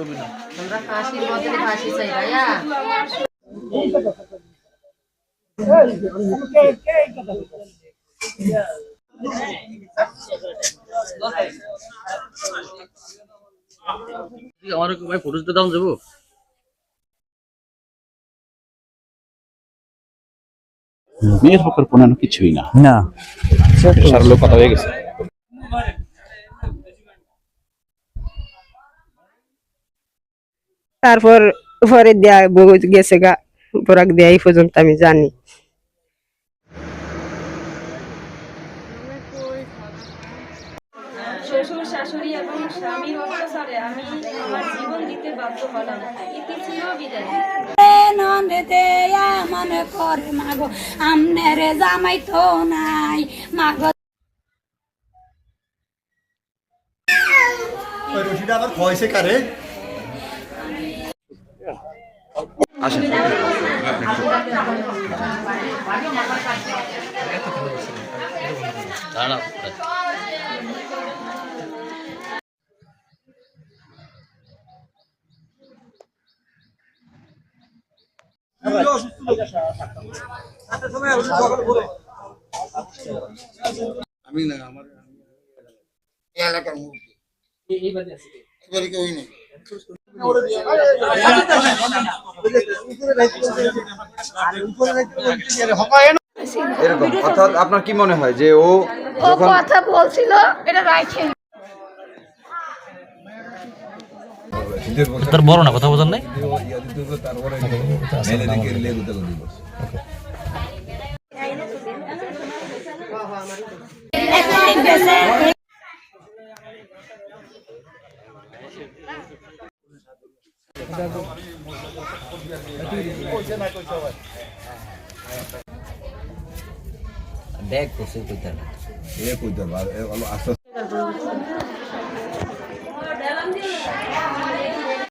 ছবি না আমরা ফাঁসির বদলে ফাঁসি চাই ভাইয়া আমার ভাই ফটো দিতে দাম যাব মেয়ের পক্ষের কোনো কিছুই না। না। সার লোক কথা হয়ে গেছে। তারপর পরে দেয়া বউ গেছে গা বরাক দেয়া এই পর্যন্ত আমি জানি। শ্বশুর শাশুড়ি এবং স্বামীর অত্যাচারে আমি আমার জীবন দিতে বাধ্য হলাম। ইতি ছিল বিদায়। নন্দেতে মনে করে মাগো আমনের জামাই তো নাই মাগো। আবার কারে? দাঁড়াও আমি না আমার এই এলাকার মুরব্বী এবারে কেউ নেই এরকম অর্থাৎ আপনার কি মনে হয় যে ও ও কথা বলছিল এটা রাইখে তোর বড় না কথা বোঝার নাই? একটাই বেঁচে ব্যাগ করছে কইতে এ কইতে পারে আস্তে